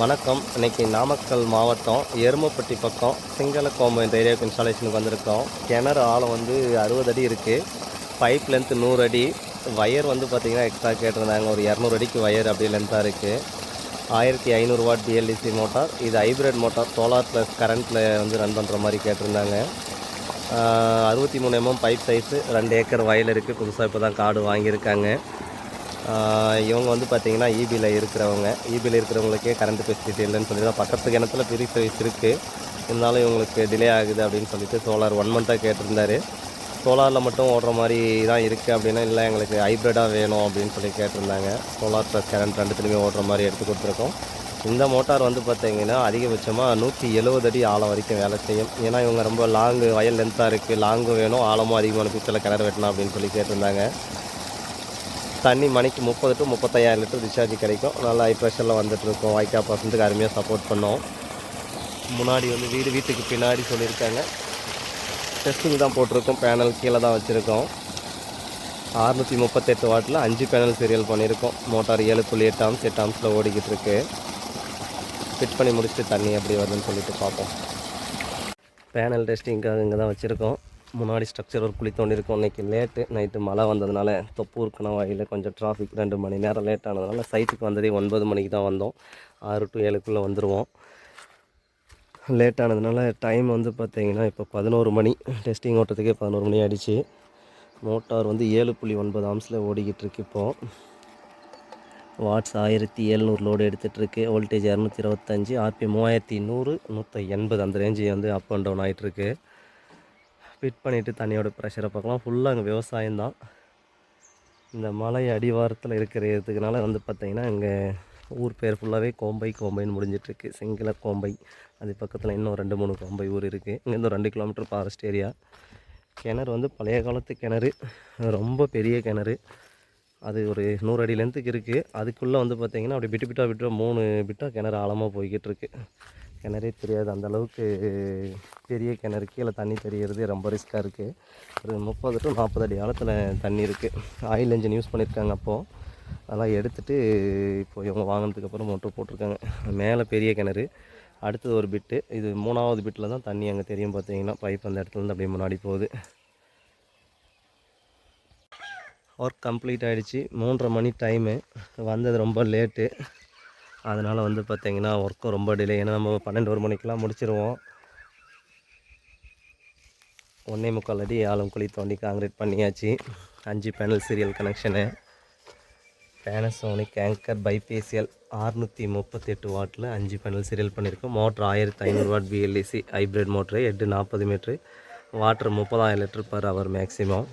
வணக்கம். இன்னைக்கு நாமக்கல் மாவட்டம் எருமப்பட்டி பக்கம் சிங்களக்கோம்பு இந்த ஏரியாவுக்கு இன்ஸ்டாலேஷனுக்கு வந்திருக்கோம். கிணறு ஆழம் வந்து அறுபது அடி இருக்குது பைப் லென்த்து நூறு அடி. வயர் வந்து பார்த்திங்கன்னா எக்ஸ்ட்ரா கேட்டிருந்தாங்க. ஒரு இரநூறு அடிக்கு வயர் அப்படியே லென்த்தாக இருக்குது ஆயிரத்தி ஐநூறு வாட் பிஎல்டிசி மோட்டார் இது ஹைப்ரிட் மோட்டார் சோலார் ப்ளஸ் கரண்ட்டில் வந்து ரன் பண்ணுற மாதிரி கேட்டிருந்தாங்க. அறுபத்தி மூணு எம்எம் பைப் சைஸு ரெண்டு ஏக்கர் வயல் இருக்குது புதுசாக இப்போ தான் காடு வாங்கியிருக்காங்க. இவங்க வந்து பார்த்திங்கன்னா ஈபியில் இருக்கிறவங்க. ஈபியில் இருக்கிறவங்களுக்கே கரண்ட் ஃபெசிலிட்டி இல்லைன்னு சொல்லி தான் பக்கத்து கிணத்துல ஃப்ரீ சர்வீஸ் இருக்குது இருந்தாலும் இவங்களுக்கு டிலே ஆகுது அப்படின்னு சொல்லிட்டு சோலார் ஒன் மந்த்தாக கேட்டிருந்தார். சோலாரில் மட்டும் ஓடுற மாதிரி தான் இருக்குது அப்படின்னா இல்லை எங்களுக்கு ஹைப்ரிடாக வேணும் அப்படின்னு சொல்லி கேட்டிருந்தாங்க. சோலார் ப்ளஸ் கரண்ட் ரெண்டுத்துலையுமே ஓடுற மாதிரி எடுத்து கொடுத்துருக்கோம். இந்த மோட்டார் வந்து பார்த்தீங்கன்னா அதிகபட்சமாக நூற்றி எழுபது அடி ஆழம் வரைக்கும் வேலை செய்யும். ஏன்னா இவங்க ரொம்ப லாங்கு வயல் லென்த்தாக இருக்குது லாங்கும் வேணும் ஆழமும் அதிகமான பிக்சரில் கிணறு வெட்டணும் அப்படின்னு சொல்லி கேட்டிருந்தாங்க. தண்ணி மணிக்கு முப்பது டு முப்பத்தையாயிரம் லிட்டர் டிஸ்சார்ஜ் கிடைக்கும். நல்லா ஹை ப்ரெஷரில் வந்துட்டுருக்கோம். வைக்கா பர்சன்ட்டுக்கு அருமையாக சப்போர்ட் பண்ணோம். முன்னாடி வந்து வீடு வீட்டுக்கு பின்னாடி சொல்லியிருக்காங்க. டெஸ்டிங் தான் போட்டிருக்கோம். பேனல் கீழே தான் வச்சுருக்கோம். அறுநூற்றி முப்பத்தெட்டு வாட்டில் அஞ்சு பேனல் சீரியல் பண்ணியிருக்கோம். மோட்டார் ஏழு புள்ளி எட்டு ஆம்ஸ் எட்டு ஆம்ஸில் ஓடிக்கிட்டு இருக்கு. ஃபிட் பண்ணி முடிச்சுட்டு தண்ணி எப்படி வருதுன்னு சொல்லிட்டு பார்ப்போம். பேனல் டெஸ்டிங்காக இங்கே தான் வச்சுருக்கோம். முன்னாடி ஸ்ட்ரக்சர் ஒரு குழி தோண்டிருக்கோம் இன்றைக்கி லேட்டு நைட்டு மழை வந்ததுனால தொப்பூர் கணவாயில் கொஞ்சம் டிராஃபிக் ரெண்டு மணி நேரம் லேட் ஆனதுனால சைட்டுக்கு வந்ததே ஒன்பது மணிக்கு தான் வந்தோம். ஆறு டு ஏழுக்குள்ளே வந்துடுவோம் லேட் ஆனதுனால டைம் வந்து பார்த்தீங்கன்னா இப்போ பதினோரு மணி. டெஸ்டிங் ஓட்டுறதுக்கே பதினோரு மணி ஆகிடுச்சு மோட்டார் வந்து ஏழு புள்ளி ஒன்பது ஆம்ஸில் ஓடிக்கிட்டு இருக்கு இப்போது வாட்ஸ் ஆயிரத்தி எழுநூறு லோடு எடுத்துகிட்ருக்கு வோல்டேஜ் இரநூத்தி இருபத்தஞ்சி ஆர்பி மூவாயிரத்தி நூறு நூற்றி எண்பது. அந்த ரேஞ்சு வந்து அப் அண்ட் டவுன் ஆகிட்டுருக்கு ஃபிட் பண்ணிவிட்டு தண்ணியோட ப்ரெஷரை பார்க்கலாம். ஃபுல்லாக அங்கே விவசாயம் தான் இந்த மலை அடிவாரத்தில் இருக்கிறதுக்குனால வந்து பார்த்திங்கன்னா இங்கே ஊர் பேர் ஃபுல்லாகவே கோம்பை கோம்பைன்னு முடிஞ்சிட்ருக்கு. சிங்கள கோம்பை. அது பக்கத்தில் இன்னும் ரெண்டு மூணு கோம்பை ஊர் இருக்குது இங்கேருந்து ஒரு ரெண்டு கிலோமீட்டர் ஃபாரஸ்ட் ஏரியா கிணறு வந்து பழைய காலத்து கிணறு. ரொம்ப பெரிய கிணறு. அது ஒரு நூறு அடி லென்த்துக்கு இருக்குது அதுக்குள்ளே வந்து பார்த்திங்கன்னா அப்படி பிட்டு பிட்டா விட்டு மூணு பிட்டா கிணறு ஆழமாக போய்கிட்டு இருக்கு கிணறே தெரியாது. அந்தளவுக்கு பெரிய கிணறு கீழே தண்ணி தெரியறது ரொம்ப ரிஸ்க்காக இருக்குது ஒரு முப்பது டு நாற்பது அடி ஆழத்தில் தண்ணி இருக்குது ஆயில் இன்ஜின் யூஸ் பண்ணியிருக்காங்க அப்போது அதெல்லாம் எடுத்துகிட்டு இப்போ இவங்க வாங்கினதுக்கப்புறம் மோட்ரு மோட்டர் போட்டிருக்காங்க. மேலே பெரிய கிணறு அடுத்தது ஒரு பிட்டு இது மூணாவது பிட்டில் தான் தண்ணி அங்கே தெரியும் பார்த்தீங்கன்னா பைப் அந்த இடத்துலேருந்து அப்படியே முன்னாடி போகுது. ஒர்க் கம்ப்ளீட் ஆகிடுச்சு மூன்றரை மணி டைமு வந்தது ரொம்ப லேட்டு அதனால் வந்து பார்த்திங்கன்னா ஒர்க்கும் ரொம்ப டிலே ஏன்னா நம்ம பன்னெண்டு ஒரு மணிக்கெலாம் முடிச்சிருவோம். ஒன்றே முக்கால் அடி ஆழம் குழி தோண்டி காங்கிரீட் பண்ணியாச்சு. அஞ்சு panel serial connection Panasonic anchor bifacial ஆறுநூற்றி முப்பத்தெட்டு வாட்டில் அஞ்சு பேனல் சீரியல் பண்ணியிருக்கோம் மோட்ரு ஆயிரத்தி ஐநூறு வாட் பிஎல்இசி ஹைப்ரிட் மோட்ரு எட்டு நாற்பது மீட்ரு வாட்டர் முப்பதாயிரம் litre per hour maximum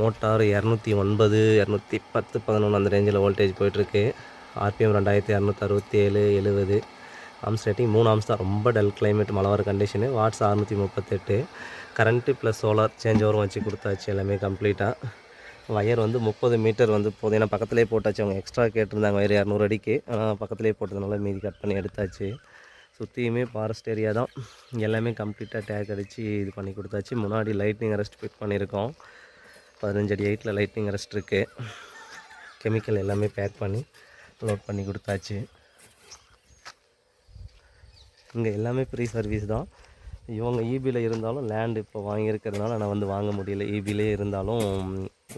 motor இரநூத்தி ஒன்பது இரநூத்தி பத்து பதினொன்று அந்த ரேஞ்சில் வோல்டேஜ் போயிட்டுருக்கு ஆர்பிஎம் ரெண்டாயிரத்தி இரநூத்தி அறுபத்தி ஏழு எழுபது. ஆம்ஸ் ரேட்டிங் மூணு ஆம்ஸ் தான் ரொம்ப டல் கிளைமேட் மழை வர கண்டிஷனு வாட்ஸ் அறுநூற்றி முப்பத்தெட்டு. கரண்ட்டு ப்ளஸ் சோலார் சேஞ்ச் ஓவரும் வச்சு கொடுத்தாச்சு எல்லாமே கம்ப்ளீட்டாக வயர் வந்து முப்பது மீட்டர் வந்து போதும். ஏன்னா பக்கத்துலேயே போட்டாச்சு. அவங்க எக்ஸ்ட்ரா கேட்டிருந்தாங்க வயர் இரநூறு அடிக்கு. ஆனால் பக்கத்துலேயே போட்டதுனால மீதி கட் பண்ணி எடுத்தாச்சு. சுற்றியுமே ஃபாரஸ்ட் ஏரியா தான். எல்லாமே கம்ப்ளீட்டாக டேக் அடித்து இது பண்ணி கொடுத்தாச்சு. முன்னாடி லைட்னிங் அரெஸ்ட் ஃபிட் பண்ணியிருக்கோம். பதினஞ்சு அடி ஹைட்டில் லைட்னிங் அரெஸ்ட் இருக்குது கெமிக்கல் எல்லாமே பேக் பண்ணி லோட் பண்ணி கொடுத்தாச்சு. இங்கே எல்லாமே ஃப்ரீ சர்வீஸ் தான். இவங்க ஈபியில் இருந்தாலும் லேண்ட் இப்போ வாங்கியிருக்கிறதுனால நான் வந்து வாங்க முடியல. ஈபிலே இருந்தாலும்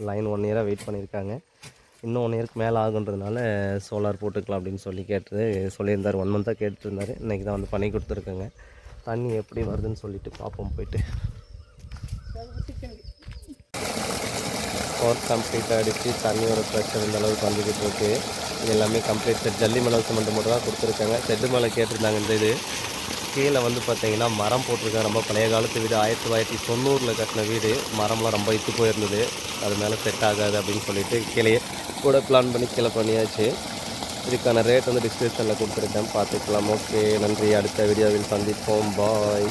லைன் ஒன் இயராக வெயிட் பண்ணியிருக்காங்க. இன்னும் ஒன் இயருக்கு மேலே ஆகுன்றதுனால சோலார் போட்டுக்கலாம் அப்படின்னு சொல்லி கேட்டு சொல்லியிருந்தார். ஒன் மந்த்தாக கேட்டுருந்தார். இன்றைக்கி தான் வந்து பண்ணி கொடுத்துருக்கேங்க. தண்ணி எப்படி வருதுன்னு சொல்லிட்டு பார்ப்போம் போயிட்டு. ஒர்க் கம்ப்ளீட் ஆகிடுச்சு தண்ணியோட ப்ரெஷர் இந்த அளவுக்கு வந்துக்கிட்டு இருக்குது இது எல்லாமே கம்ப்ளீட் செட் ஜல்லி மணல் சிமெண்ட் மட்டும் தான் கொடுத்துருக்காங்க. செட்டு மேலே கேட்டிருந்தாங்க இந்த இது. கீழே வந்து பார்த்தீங்கன்னா மரம் போட்டிருக்காங்க. ரொம்ப பழைய காலத்து வீடு. ஆயிரத்தி தொள்ளாயிரத்தி தொண்ணூறில் கட்டின வீடு. மரம்லாம் ரொம்ப இத்து போயிருந்தது. அது மேலே செட் ஆகாது அப்படின்னு சொல்லிட்டு கீழே கூட பிளான் பண்ணி கீழே பண்ணியாச்சு. இதுக்கான ரேட் வந்து டிஸ்கிரிப்ஷனில் கொடுத்துருக்கேன். பார்த்துக்கலாம். ஓகே நன்றி. அடுத்த வீடியோவில் சந்திப்போம். பாய்